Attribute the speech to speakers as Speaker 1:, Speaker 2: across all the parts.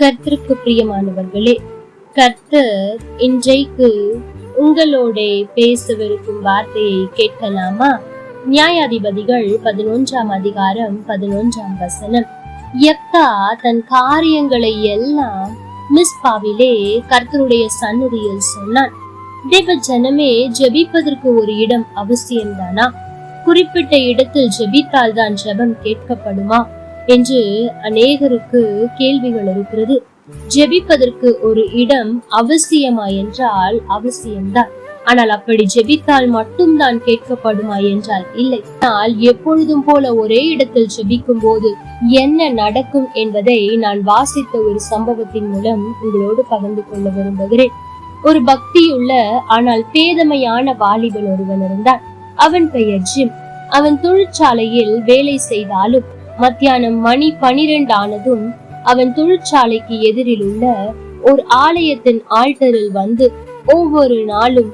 Speaker 1: கர்த்தருக்கு பிரியமானவர்களே கர்த்தர் இன்றைக்கு உங்களோட பேசவிருக்கும் வார்த்தையை கேட்கலாமா? நியாயாதிபதிகள் பதினொன்றாம் அதிகாரம் பதினொன்றாம் வசனம். யக்தா தன் காரியங்களை எல்லாம் மிஸ்பாவிலே கர்த்தருடைய சன்னதியில் சொன்னான். தேவ ஜனமே ஜெபிப்பதற்கு ஒரு இடம் அவசியம்தானா? குறிப்பிட்ட இடத்தில் ஜெபித்தால் தான் ஜெபம் கேட்கப்படுமா? என்று அநேகருக்கு கேள்விகள் இருக்கிறது. ஜெபிப்பதற்கு ஒரு இடம் அவசியமா என்றால் அவசியம்தான். ஆனால் அப்படி ஜெபித்தால் மட்டும்தான் கேட்கப்படுமா என்றால் இல்லை. ஆனால் எப்பொழுதும் போல ஒரே இடத்தில் ஜெபிக்கும் போது என்ன நடக்கும் என்பதை நான் வாசித்த ஒரு சம்பவத்தின் மூலம் உங்களோடு பகிர்ந்து கொள்ள விரும்புகிறேன். ஒரு பக்தியுள்ள ஆனால் பேதமையான வாலிபன் ஒருவன் இருந்தான். அவன் பெயர் ஜிம். அவன் தொழிற்சாலையில் வேலை செய்தாலும் மத்தியானம் மணி பனிரெண்டு ஆனதும் அவன் தொழிற்சாலைக்கு எதிரில் உள்ள ஒரு ஆலயத்தின் ஆல்டரில் வந்து ஒவ்வொரு நாளும்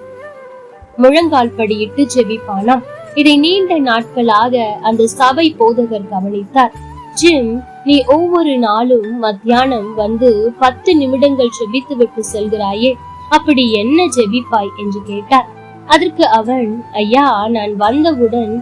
Speaker 1: முழங்கால் படியிட்டு ஜெபிப்பானாம் இதை நீண்ட நாட்களாக அந்த சபை போதகர் கவனித்தார். ஜிம் நீ ஒவ்வொரு நாளும் மத்தியானம் வந்து பத்து நிமிடங்கள் ஜெபித்து விட்டு செல்கிறாயே அப்படி என்ன ஜெபிப்பாய் என்று கேட்டார். அதற்கு அவன் ஐயா நான் வந்தவுடன்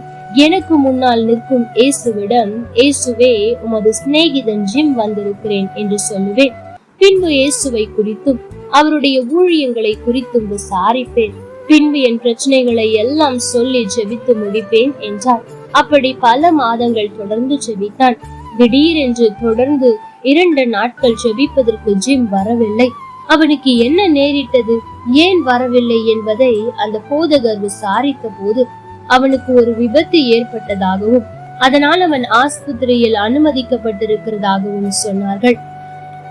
Speaker 1: எனக்கு முன்னால் நிற்கும் இயேசுவிடம் இயேசுவே உமது சிநேகிதன் ஜிம் வந்திருக்கிறேன் என்று சொல்லுவேன். பின்பு இயேசுவை குறித்தும் அவருடைய ஊழியங்களை குறித்தும் விசாரிப்பேன். பின்பு என் பிரச்சனைகளை எல்லாம் சொல்லி ஜெபித்து முடிப்பேன் என்றார். அப்படி பல மாதங்கள் தொடர்ந்து ஜெபித்தான். திடீரென்று தொடர்ந்து இரண்டு நாட்கள் ஜெபிப்பதற்கு ஜிம் வரவில்லை. அவனுக்கு என்ன நேரிட்டது? ஏன் வரவில்லை என்பதை அந்த போதகர் விசாரித்த போது அவனுக்கு ஒரு விபத்து ஏற்பட்டதாகவும் அதனால் அவன் ஆஸ்பத்திரியில் அனுமதிக்கப்பட்டிருக்கிறதாகவும் சொன்னார்கள்.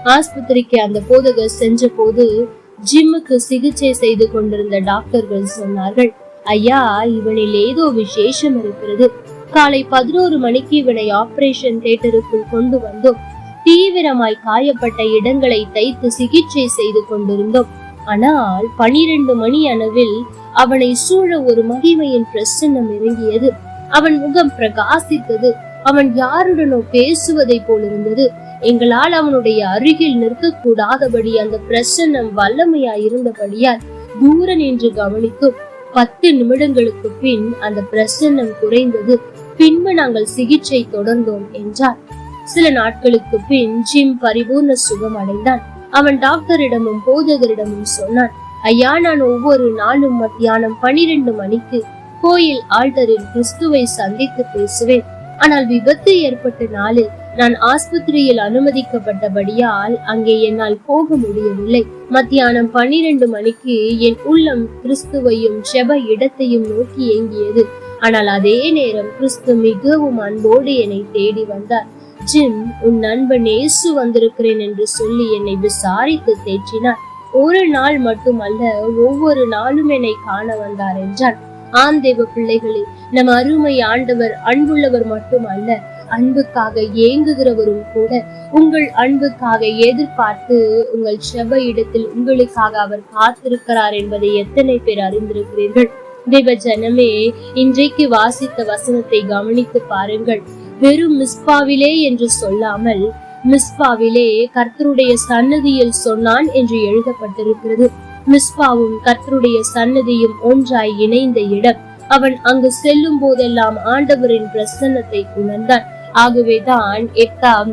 Speaker 1: ஆஸ்பத்திரிக்கு அந்த போதகர் சென்ற போது ஜிம்முக்கு சிகிச்சை செய்து கொண்டிருந்த டாக்டர்கள் சொன்னார்கள் ஐயா இவனில் ஏதோ விசேஷம் இருக்கிறது. காலை பதினோரு மணிக்கு இவனை ஆபரேஷன் தியேட்டருக்குள் கொண்டு வந்தோம். தீவிரமாய் காயப்பட்ட இடங்களை தைத்து சிகிச்சை செய்து கொண்டிருந்தோம். ஆனால் பனிரெண்டு மணி அளவில் அவனை சூழ ஒரு மகிமையின் பிரசன்னம் இறங்கியது. அவன் முகம் பிரகாசித்தது. அவன் யாருடனோ பேசுவதை போலிருந்தது எங்களால் அவனுடைய அருகில் நிற்க கூடாதபடி அந்த பிரசன்னம் வல்லமையா இருந்தபடியால் தூர நின்று கவனித்தோம் பத்து நிமிடங்களுக்கு பின் அந்த பிரசன்னம் குறைந்தது. பின்பு நாங்கள் சிகிச்சை தொடர்ந்தோம் என்றார். சில நாட்களுக்கு பின் ஜிம் பரிபூர்ண சுகம் அடைந்தான் அவன் டாக்டரிடமும் போதகரிடமும் சொன்னான் ஐயா நான் ஒவ்வொரு நாளும் மத்தியானம் பனிரெண்டு மணிக்கு கோயில் ஆல்டரில் கிறிஸ்துவை சந்தித்து பேசுவேன். ஆனால் விபத்து ஏற்பட்ட நாளில் நான் ஆஸ்பத்திரியில் அனுமதிக்கப்பட்டபடியால் அங்கே என்னால் போக முடியவில்லை. மத்தியானம் பன்னிரண்டு மணிக்கு என் உள்ளம் கிறிஸ்துவையும் செப இடத்தையும் நோக்கி ஏங்கியது. ஆனால் அதே நேரம் கிறிஸ்து மிகவும் அன்போடு என்னை தேடி வந்தார். ஜிம் உன் நண்பன் ஏசு வந்திருக்கிறேன் என்று சொல்லி என்னை விசாரித்து தேற்றினார் ஒரு நாள் மட்டுமல்ல ஒவ்வொரு நாளும் என்னை காண வந்தார் என்றார் ஆந்தேவ பிள்ளைகளே நம் அருமை ஆண்டவர் அன்புள்ளவர் மட்டுமல்ல அன்புக்காக ஏங்குகிறவரும் கூட உங்கள் அன்புக்காக எதிர்பார்த்து உங்கள் செப இடத்தில் உங்களுக்காக அவர் காத்திருக்கிறார் என்பதை எத்தனை பேர் அறிந்திருக்கிறீர்கள்? தேவ ஜனமே இன்றைக்கு வாசித்த வசனத்தை கவனித்து பாருங்கள். வெறும் மிஸ்பாவிலே என்று சொல்லாமல் மிஸ்பாவிலே கர்த்தருடைய சன்னதியில் சொன்னான் என்று எழுதப்பட்டிருக்கிறது. மிஸ்பாவும் கர்த்தருடைய சன்னதியும் ஒன்றாய் இணைந்த இடம். அவன் அங்கு செல்லும் போதெல்லாம் ஆண்டவரின் பிரசன்னத்தை உணர்ந்தான். ஆகவேதான் எட்டாம்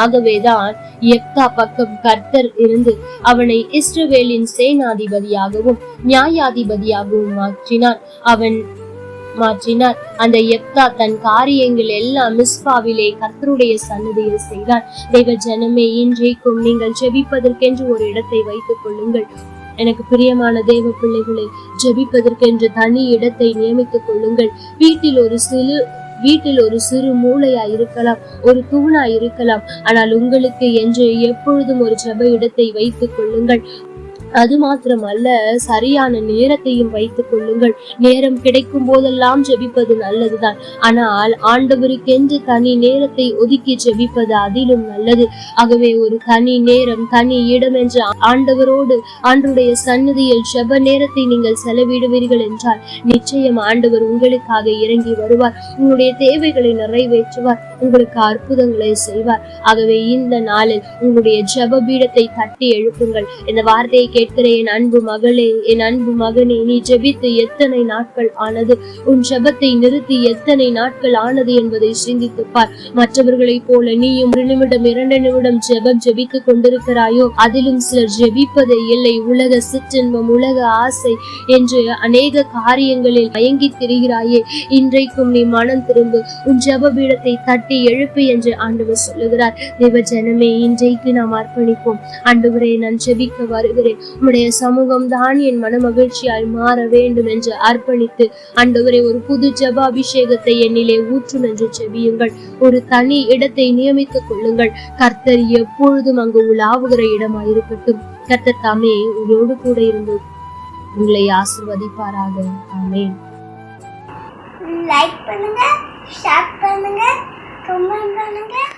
Speaker 1: ஆகவேதான் எப்தா பக்கம் கர்த்தர் இருந்து அவனை இஸ்ரவேலின் சேனாதிபதியாகவும் நியாயாதிபதியாகவும் மாற்றினான். அவன் மாற்றினார். அந்த எப்தா தன் காரியங்கள் எல்லாம் மிஸ்பாவிலே கர்த்தருடைய சன்னதியில் செய்தார். தெய்வ ஜனமே இன்றைக்கும் நீங்கள் ஜெபிப்பதற்கென்று ஒரு இடத்தை வைத்துக் கொள்ளுங்கள். எனக்கு பிரியமான தேவ பிள்ளைகளை ஜெபிப்பதற்கென்று தனி இடத்தை நியமித்துக் கொள்ளுங்கள். வீட்டில் ஒரு சிறு வீட்டில் ஒரு சிறு மூளையா இருக்கலாம் ஒரு தூணா இருக்கலாம். ஆனால் உங்களுக்கு என்று எப்பொழுதும் ஒரு ஜெப இடத்தை வைத்துக் கொள்ளுங்கள். அது மாத்திரமல்ல சரியான நேரத்தையும் வைத்துக் கொள்ளுங்கள். நேரம் கிடைக்கும் போதெல்லாம் ஜெபிப்பது நல்லதுதான். ஆனால் ஆண்டவருக்கென்று தனி நேரத்தை ஒதுக்கி ஜெபிப்பது அதிலும் நல்லது. ஆகவே ஒரு தனி நேரம் தனி இடம் என்ற ஆண்டவரோடு ஆண்டுடைய சன்னதியில் செப நேரத்தை நீங்கள் செலவிடுவீர்கள் என்றால் நிச்சயம் ஆண்டவர் உங்களுக்காக இறங்கி வருவார். உங்களுடைய தேவைகளை நிறைவேற்றுவார். உங்களுக்கு அற்புதங்களை செய்வார். ஆகவே இந்த நாளில் உங்களுடைய ஜெப பீடத்தை தட்டி எழுப்புங்கள். இந்த வார்த்தையை கேட்கிற என் அன்பு மகளே என் அன்பு மகனே நீ ஜெபித்து எத்தனை நாட்கள் ஆனது? உன் ஜெபத்தை நிறுத்தி எத்தனை நாட்கள் ஆனது என்பதை சிந்தித்துப்பார். மற்றவர்களைப் போல நீயும் ஒரு நிமிடம் இரண்டு நிமிடம் ஜெபம் ஜெபித்துக் கொண்டிருக்கிறாயோ? அதிலும் சிலர் ஜெபிப்பதே இல்லை. உலக சிற்றின்பம் உலக ஆசை என்று அநேக காரியங்களில் மயங்கி திரிகிறாயே. இன்றைக்கும் நீ மனம் திரும்பு. உன் ஜெப பீடத்தை தட்டி எழுப்பு என்று ஆண்டவர் சொல்லுகிறார். தேவ ஜனமே இன்றைக்கு நாம் அர்ப்பணிப்போம். ஆண்டவரே நான் ஜெபிக்க வருகிறேன். உம்முடைய சமூகம் தான் என் மன மகிழ்ச்சியாய் மாற வேண்டும் என்று அர்ப்பணித்து ஆண்டவரே ஒரு புது ஜெப அபிஷேகத்தை என்னிலே ஊற்றும் என்று ஜெபியுங்கள். ஒரு தனி இடத்தை நியமித்துக் கொள்ளுங்கள். கர்த்தர் எப்பொழுதும் அங்கு உலாவுகிற இடமாயிருக்கட்டும் கர்த்தர் தாமே உங்களோடு கூட இருந்து உங்களை ஆசிர்வதிப்பாராக. ஆமென்.
Speaker 2: லைக் பண்ணுங்க ஷேர் 怎么办呢？